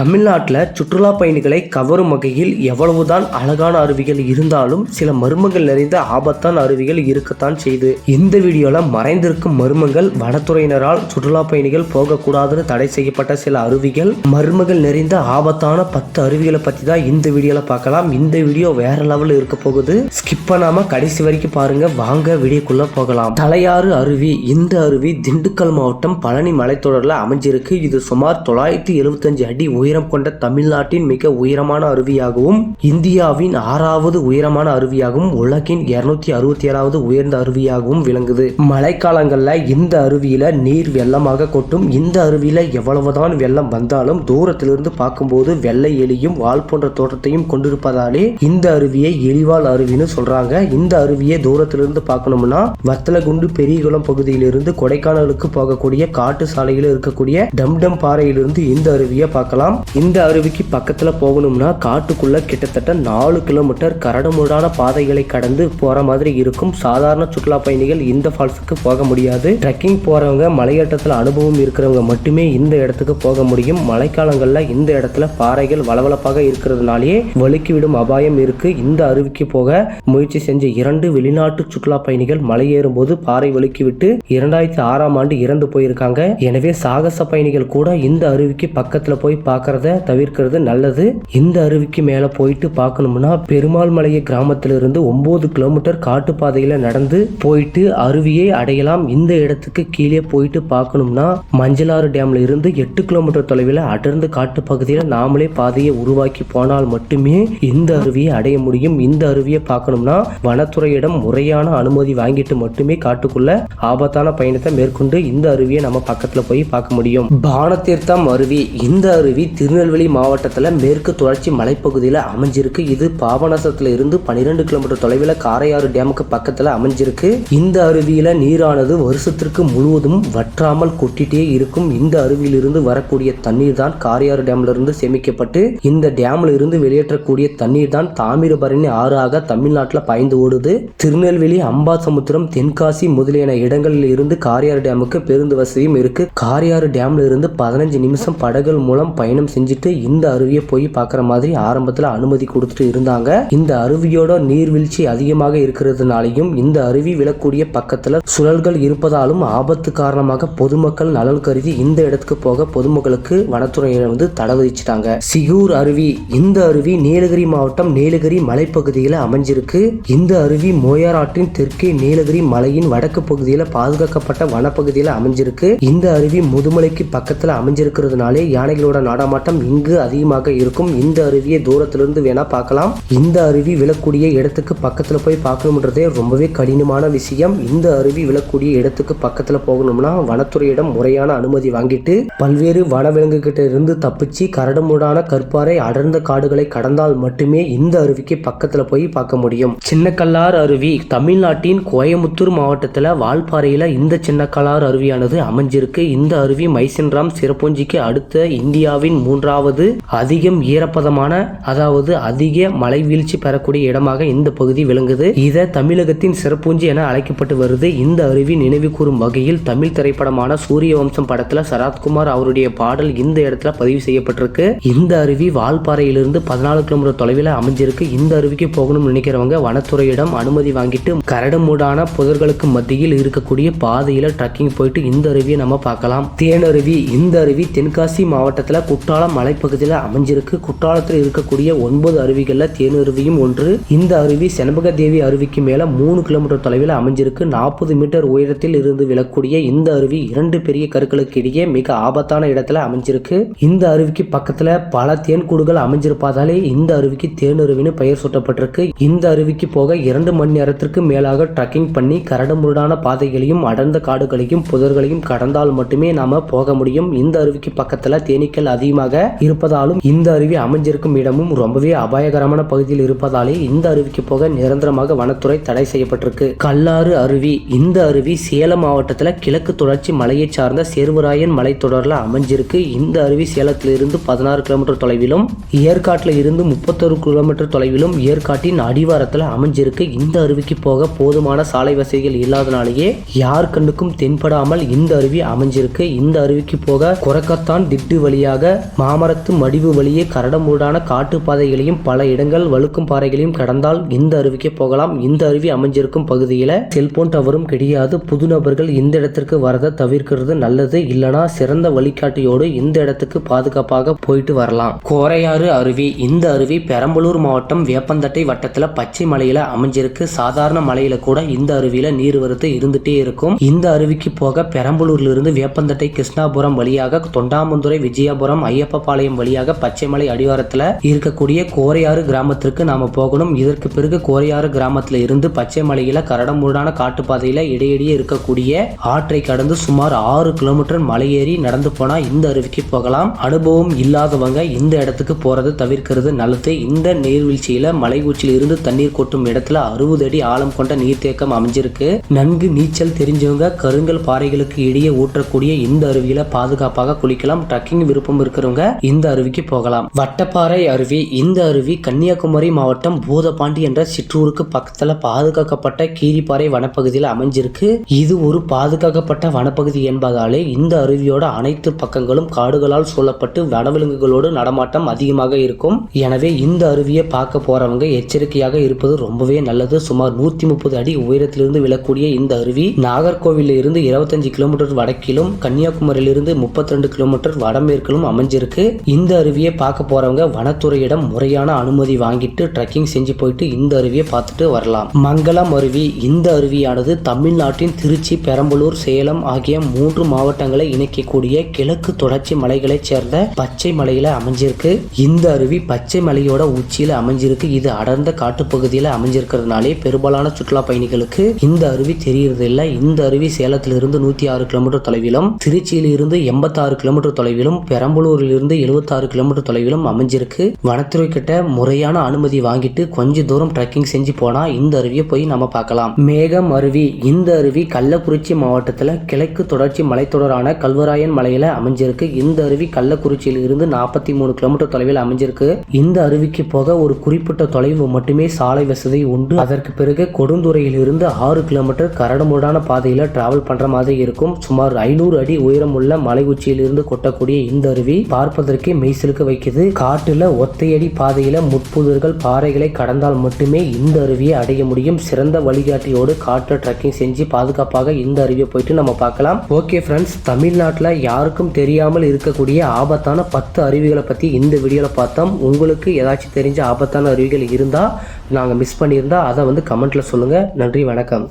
தமிழ்நாட்டில் சுற்றுலா பயணிகளை கவரும் வகையில் எவ்வளவுதான் அழகான அருவிகள் இருந்தாலும் சில மர்மங்கள் நிறைந்த ஆபத்தான அருவிகள் இருக்கத்தான் செய்து. இந்த வீடியோல மறைந்திருக்கும் மர்மங்கள் வனத்துறையினரால் சுற்றுலா பயணிகள் போகக்கூடாதுன்னு தடை செய்யப்பட்ட சில அருவிகள் மர்மங்கள் நிறைந்த ஆபத்தான பத்து அருவிகளை பத்தி தான் இந்த வீடியோல பார்க்கலாம். இந்த வீடியோ வேற லெவலில் இருக்க போகுது. ஸ்கிப் பண்ணாம கடைசி வரைக்கும் பாருங்க. வாங்க வீடியோக்குள்ள போகலாம். தலையாறு அருவி இந்த அருவி திண்டுக்கல் மாவட்டம் பழனி மலைத்தொடரில் அமைஞ்சிருக்கு. இது சுமார் தொள்ளாயிரத்தி எழுபத்தஞ்சு அடி உயரம் கொண்ட தமிழ்நாட்டின் மிக உயரமான அருவியாகவும் இந்தியாவின் ஆறாவது உயரமான அருவியாகவும் உலகின் இருநூத்தி அறுபத்தி ஏழாவது உயர்ந்த அருவியாகவும் விளங்குது. மழைக்காலங்கள்ல இந்த அருவியில நீர் வெள்ளமாக கொட்டும். இந்த அருவியில எவ்வளவுதான் வெள்ளம் வந்தாலும் தூரத்திலிருந்து பார்க்கும்போது வெள்ளை எலியும் வால் போன்ற தோற்றத்தையும் கொண்டிருப்பதாலே இந்த அருவியை எலிவால் அருவின்னு சொல்றாங்க. இந்த அருவியை தூரத்திலிருந்து பார்க்கணும்னா வத்தலகுண்டு பெரியகுளம் பகுதியிலிருந்து கொடைக்கானலுக்கு போகக்கூடிய காட்டு சாலையில் இருக்கக்கூடிய டம்டம் பாறையிலிருந்து இந்த அருவியை பார்க்கலாம். இந்த அருவிக்கு பக்கத்துல போகணும்னா காட்டுக்குள்ள கிட்டத்தட்ட நாலு கிலோமீட்டர் கரடுமுரடான பாதைகளை கடந்து போற மாதிரி இருக்கும். சாதாரண சுற்றுலா பயணிகள் இந்த ஃபால்ஸுக்கு போக முடியாது. ட்ரெக்கிங் போறவங்க மலையேற்றத்துல அனுபவம் இருக்கிறவங்க மட்டுமே இந்த இடத்துக்கு போக முடியும். மழைக்காலங்களில் இந்த இடத்துல பாறைகள் வளவளப்பாக இருக்கிறதுனாலேயே வழுக்கிவிடும் அபாயம் இருக்கு. இந்த அருவிக்கு போக முயற்சி செஞ்ச இரண்டு வெளிநாட்டு சுற்றுலா பயணிகள் மலையேறும் போது பாறை வழுக்கிவிட்டு இரண்டாயிரத்தி ஆறாம் ஆண்டு இறந்து போயிருக்காங்க. எனவே சாகச பயணிகள் கூட இந்த அருவிக்கு பக்கத்துல போய் பார்க்க பார்க்கறத தவிர்க்கிறது நல்லது. இந்த அருவிக்கு மேல போயிட்டு பார்க்கணும்னா பெருமாள் மலையை கிராமத்திலிருந்து ஒன்பது கிலோமீட்டர் காட்டுப்பாதையில் நடந்து போயிட்டு அருவியை அடையலாம். இந்த இடத்துக்கு கீழே போயிட்டு பார்க்கணும்னா மஞ்சளாறு டேம்ல இருந்து எட்டு கிலோமீட்டர் தொலைவில் அடர்ந்து காட்டு பகுதியில் நாமளே பாதையை உருவாக்கி போனால் மட்டுமே இந்த அருவியை அடைய முடியும். இந்த அருவியை பார்க்கணும்னா வனத்துறையிடம் முறையான அனுமதி வாங்கிட்டு மட்டுமே காட்டுக்குள்ள ஆபத்தான பயணத்தை மேற்கொண்டு இந்த அருவியை நம்ம பக்கத்துல போய் பார்க்க முடியும். பானத்தீர்த்தம் அருவி. இந்த அருவி திருநெல்வேலி மாவட்டத்தில் மேற்கு தொடர்ச்சி மலைப்பகுதியில் அமைஞ்சிருக்கு. இது பாபநாசத்தில் இருந்து பன்னிரெண்டு கிலோமீட்டர் தொலைவில் காரையாறு டேமுக்கு பக்கத்தில் அமைஞ்சிருக்கு. இந்த அருவியில் நீரானது வருஷத்திற்கு முழுவதும் வற்றாமல் கொட்டிட்டே இருக்கும். இந்த அருவியிலிருந்து வரக்கூடிய தண்ணீர் தான் காரையாறு டேம்ல இருந்து சேமிக்கப்பட்டு இந்த டேம்ல இருந்து வெளியேற்றக்கூடிய தண்ணீர் தான் தாமிரபரணி ஆறாக தமிழ்நாட்டில் பாய்ந்து ஓடுது. திருநெல்வேலி அம்பாசமுத்திரம் தென்காசி முதலியன இடங்களில் இருந்து காரையாறு டேமுக்கு பேருந்து வசதியும் இருக்கு. காரையாறு டேம்ல இருந்து பதினஞ்சு நிமிஷம் படகுகள் மூலம் பயணம் செஞ்சுட்டு இந்த அருவியை போய் பார்க்குற மாதிரி ஆரம்பத்தில் அனுமதி கொடுத்துட்டு இருந்தாங்க. இந்த அருவியோட நீர்வீழ்ச்சி அதிகமாக இருக்கிறதுனாலையும் இந்த அருவி விழக்கூடிய பக்கத்துல சுழல்கள் இருப்பதாலும் ஆபத்து காரணமாக பொதுமக்கள் நலன் கருதி இந்த இடத்துக்கு போக பொதுமக்களுக்கு வனத்துறையினர் வந்து தடை விதிச்சிட்டாங்க சிகூர் அருவி இந்த அருவி நீலகிரி மாவட்டம் நீலகிரி மலைப்பகுதியில் அமைஞ்சிருக்கு. இந்த அருவி மோயாராட்டின் தெற்கே நீலகிரி மலையின் வடக்கு பகுதியில் பாதுகாக்கப்பட்ட வனப்பகுதியில் அமைஞ்சிருக்கு. இந்த அருவி முதுமலைக்கு பக்கத்தில் அமைஞ்சிருக்கிறதுனாலே யானைகளோட நடமாட்டம் இங்கு அதிகமாக இருக்கும். இந்த அருவியை தூரத்திலிருந்து வேணா பார்க்கலாம். இந்த அருவி விழக்கூடிய இடத்துக்கு பக்கத்துல போய் பார்க்கணுன்றதே ரொம்பவே கடினமான விஷயம். இந்த அருவி விழக்கூடிய இடத்துக்கு பக்கத்துல போகணும்னா வனத்துறையிடம் முறையான அனுமதி வாங்கிட்டு பல்வேறு வனவிலங்குகிட்ட இருந்து தப்பிச்சு கரடுமுடான கற்பாறை அடர்ந்த காடுகளை கடந்தால் மட்டுமே இந்த அருவிக்கு பக்கத்துல போய் பார்க்க முடியும். சின்னக்கல்லார் அருவி தமிழ்நாட்டின் கோயமுத்தூர் மாவட்டத்துல வால்பாறையில இந்த சின்னக்கல்லார் அருவியானது அமைஞ்சிருக்கு. இந்த அருவி மைசென்ராம் சிறப்புஞ்சிக்கு அடுத்த இந்தியாவின் மூன்றாவது அதிகம் ஈரப்பதமான அதாவது அதிக மழை வீழ்ச்சி பெறக்கூடிய இடமாக இந்த பகுதி விளங்குது. இதை தமிழகத்தின் சிறப்புஞ்சி என அழைக்கப்பட்டு வருது. இந்த அருவி நினைவு கூறும் வகையில் தமிழ் திரைப்படமான சூரிய வம்சம் படத்துல சரத்குமார் அவருடைய பாடல் இந்த இடத்துல பதிவு செய்யப்பட்டிருக்கு. இந்த அருவி வால்பாறையிலிருந்து பதினாலு கிலோமீட்டர் தொலைவில் அமைஞ்சிருக்கு. இந்த அருவிக்கு போகணும்னு நினைக்கிறவங்க வனத்துறையிடம் அனுமதி வாங்கிட்டு கரடுமூடான புதர்களுக்கு மத்தியில் இருக்கக்கூடிய பாதையில ட்ரக்கிங் போயிட்டு இந்த அருவியை நம்ம பார்க்கலாம். தேனருவி இந்த அருவி தென்காசி மாவட்டத்தில் குற்றாலம் மலைப்பகுதியில் அமைஞ்சிருக்கு. குற்றாலத்தில் இருக்கக்கூடிய ஒன்பது அருவிகளில் தேனருவியும் ஒன்று. இந்த அருவி செண்பக தேவி அருவிக்கு மேல மூணு கிலோமீட்டர் தொலைவில் அமைஞ்சிருக்கு. நாற்பது மீட்டர் உயரத்தில் இருந்து விழக்கூடிய இந்த அருவி இரண்டு பெரிய கற்களுக்கு இடையே மிக ஆபத்தான இடத்துல அமைஞ்சிருக்கு. இந்த அருவிக்கு பக்கத்துல பல தேன் கூடுகள் அமைஞ்சிருப்பதாலே இந்த அருவிக்கு தேனருவின்னு பெயர் சூட்டப்பட்டிருக்கு. இந்த அருவிக்கு போக இரண்டு மணி நேரத்திற்கு மேலாக ட்ரக்கிங் பண்ணி கரடுமுரடான பாதைகளையும் அடர்ந்த காடுகளையும் புதர்களையும் கடந்தால் மட்டுமே நாம போக முடியும். இந்த அருவிக்கு பக்கத்துல தேனீக்கள் அதிகமாக இருப்பதாலும் இந்த அருவி அமைஞ்சிருக்கும் இடமும் ரொம்பவே அபாயகரமான பகுதியில் இருப்பதாலே இந்த அருவிக்கு போக நிரந்தரமாக வனத்துறை தடை செய்யப்பட்டிருக்கு. கல்லாறு அருவி இந்த அருவி சேலம் மாவட்டத்தில் கிழக்கு தொடர்ச்சி மலையை சார்ந்த சேர்வராயன் மலைத்தொடரில் அமைஞ்சிருக்கு. இந்த அருவி சேலத்திலிருந்து பதினாறு கிலோமீட்டர் தொலைவிலும் ஏற்காட்டில் இருந்து முப்பத்தொரு கிலோமீட்டர் தொலைவிலும் ஏற்காட்டின் அடிவாரத்தில் அமைஞ்சிருக்கு. இந்த அருவிக்கு போக போதுமான சாலை வசதிகள் இல்லாதனாலேயே யார் கண்ணுக்கும் தென்படாமல் இந்த அருவி அமைஞ்சிருக்கு. இந்த அருவிக்கு போக கொரக்கத்தான் திட்டு வழியாக மாமரத்து மடிவு வழியே கரடமூடான காட்டுப்பாதைகளையும் பல இடங்கள் வழுக்கும் பாறைகளையும் கடந்தால் இந்த அருவிக்கு போகலாம். இந்த அருவி அமைஞ்சிருக்கும் பகுதியில் செல்போன் டவரும் கிடையாது. புது நபர்கள் இந்த இடத்திற்கு வரதை தவிர்க்கிறது நல்லது. இல்லனா சிறந்த வழிகாட்டியோடு இந்த இடத்துக்கு பாதுகாப்பாக போயிட்டு வரலாம். கோரையாறு அருவி. இந்த அருவி பெரம்பலூர் மாவட்டம் வேப்பந்தட்டை வட்டத்தில் பச்சை மலையில அமைஞ்சிருக்கு. சாதாரண மலையில கூட இந்த அருவியில நீர்வரத்து இருந்துட்டே இருக்கும். இந்த அருவிக்கு போக பெரம்பலூர்ல இருந்து வேப்பந்தட்டை கிருஷ்ணாபுரம் வழியாக தொண்டாமுந்துறை விஜயபுரம் ஐயப்பபாளையம் வழியாக பச்சைமலை அடிவாரத்துல இருக்கக்கூடிய கோரையாறு கிராமத்திற்கு நாம போகணும். இதற்கு பிறகு கோரையாறு கிராமத்துல இருந்து பச்சை மலையில கரடமுரடான காட்டுப்பாதையில இடையிடையே இருக்கக்கூடிய ஆற்றை கடந்து சுமார் ஆறு கிலோமீட்டர் மலையேறி நடந்து போனா இந்த அருவிக்கு போகலாம். அனுபவம் இல்லாதவங்க இந்த இடத்துக்கு போறது தவிர்க்கிறது நல்லது. இந்த நீர்வீழ்ச்சியில மலை உச்சியில் இருந்து தண்ணீர் கொட்டும் இடத்துல அறுபது அடி ஆழம் கொண்ட நீர்த்தேக்கம் அமைஞ்சிருக்கு. நன்கு நீச்சல் தெரிஞ்சவங்க கருங்கல் பாறைகளுக்கு இடையே ஊற்றக்கூடிய இந்த அருவியில பாதுகாப்பாக குளிக்கலாம். ட்ரக்கிங் விருப்பம் இருக்கிறவங்க இந்த அருவிக்கு போகலாம். வட்டப்பாறை அருவி இந்த அருவி கன்னியாகுமரி மாவட்டம் பூதபாண்டி என்ற சிற்றூருக்கு பக்கத்துல பாதுகாக்கப்பட்ட கீரிப்பாறை வனப்பகுதியில் அமைஞ்சிருக்கு. இது ஒரு பாதுகாக்கப்பட்ட வனப்பகுதி என்பதாலே இந்த அருவியோட அனைத்து பக்கங்களும் காடுகளால் சூழப்பட்டு வனவிலங்குகளோடு நடமாட்டம் அதிகமாக இருக்கும். எனவே இந்த அருவியை பார்க்க போறவங்க எச்சரிக்கையாக இருப்பது ரொம்பவே நல்லது. சுமார் நூத்தி முப்பது அடி உயரத்திலிருந்து விழக்கூடிய இந்த அருவி நாகர்கோவிலிருந்து இருபத்தஞ்சு கிலோமீட்டர் வடக்கிலும் கன்னியாகுமரியிலிருந்து முப்பத்தி ரெண்டு கிலோமீட்டர் வடமேற்கிலும் அமைஞ்சிருக்கு. இந்த அருவியை பார்க்க போறவங்க வனத்துறையிடம் முறையான அனுமதி வாங்கிட்டு ட்ரெக்கிங் செஞ்சு போயிட்டு இந்த அருவியை பார்த்துட்டு வரலாம். மங்களம் அருவி இந்த அருவியானது தமிழ்நாட்டின் திருச்சி பெரம்பலூர் சேலம் ஆகிய மூன்று மாவட்டங்களை இணைக்கக்கூடிய கிழக்கு தொடர்ச்சி மலைகளைச் சேர்ந்த பச்சை மலையில அமைஞ்சிருக்கு. இந்த அருவி பச்சை மலையோட உச்சியில அமைஞ்சிருக்கு. இது அடர்ந்த காட்டுப்பகுதியில அமைஞ்சிருக்கிறதுனாலே பெரும்பாலான சுற்றுலா பயணிகளுக்கு இந்த அருவி தெரியறது இல்ல இந்த அருவி சேலத்திலிருந்து நூத்தி ஆறு கிலோமீட்டர் தொலைவிலும் திருச்சியில் இருந்து எண்பத்தாறு கிலோமீட்டர் தொலைவிலும் பெரம்பலூர் இருந்து எழுபத்தாறு கிலோமீட்டர் தொலைவிலும் அமைஞ்சிருக்கு. வனத்துறை கிட்ட முறையான அனுமதி வாங்கிட்டு கொஞ்ச தூரம் ட்ரெக்கிங் செஞ்சு போனா இந்த அருவியை போய் நம்ம பார்க்கலாம். மேகம் அருவி. இந்த அருவி கள்ளக்குறிச்சி மாவட்டத்தில் கிழக்கு தொடர்ச்சி மலைத்தொடரான கல்வராயன் மலையில அமைஞ்சிருக்கு. இந்த அருவி கள்ளக்குறிச்சியில் இருந்து நாற்பத்தி மூணு கிலோமீட்டர் தொலைவில் அமைஞ்சிருக்கு. இந்த அருவிக்கு போக ஒரு குறிப்பிட்ட தொலைவு மட்டுமே சாலை வசதி உண்டு. அதற்கு பிறகு கொடுந்துறையில் இருந்து ஆறு கிலோமீட்டர் கரடுமுரடான பாதையில டிராவல் பண்ற மாதிரி இருக்கும். சுமார் ஐநூறு அடி உயரம் உள்ள மலை உச்சியில் இருந்து கொட்டக்கூடிய இந்த அருவி பார்ப்பதற்கே மெய்சிலுக்க வைக்குது காட்டுல ஒத்தையடி பாதையில முட்புதர்கள் பாறைகளை கடந்தால் மட்டுமே இந்த அருவியை அடைய முடியும். சிறந்த வழிகாட்டியோடு காட்டுல ட்ரெக்கிங் செஞ்சு பாதுகாப்பாக இந்த அருவியை போயிட்டு நம்ம பார்க்கலாம். ஓகே ஃப்ரெண்ட்ஸ் தமிழ்நாட்டில் யாருக்கும் தெரியாமல் இருக்கக்கூடிய ஆபத்தான பத்து அருவிகளை பற்றி இந்த வீடியோவில் பார்த்தோம். உங்களுக்கு ஏதாச்சும் தெரிஞ்ச ஆபத்தான அருவிகள் இருந்தால் நாங்கள் மிஸ் பண்ணியிருந்தா அதை வந்து கமெண்ட்டில் சொல்லுங்கள் நன்றி வணக்கம்.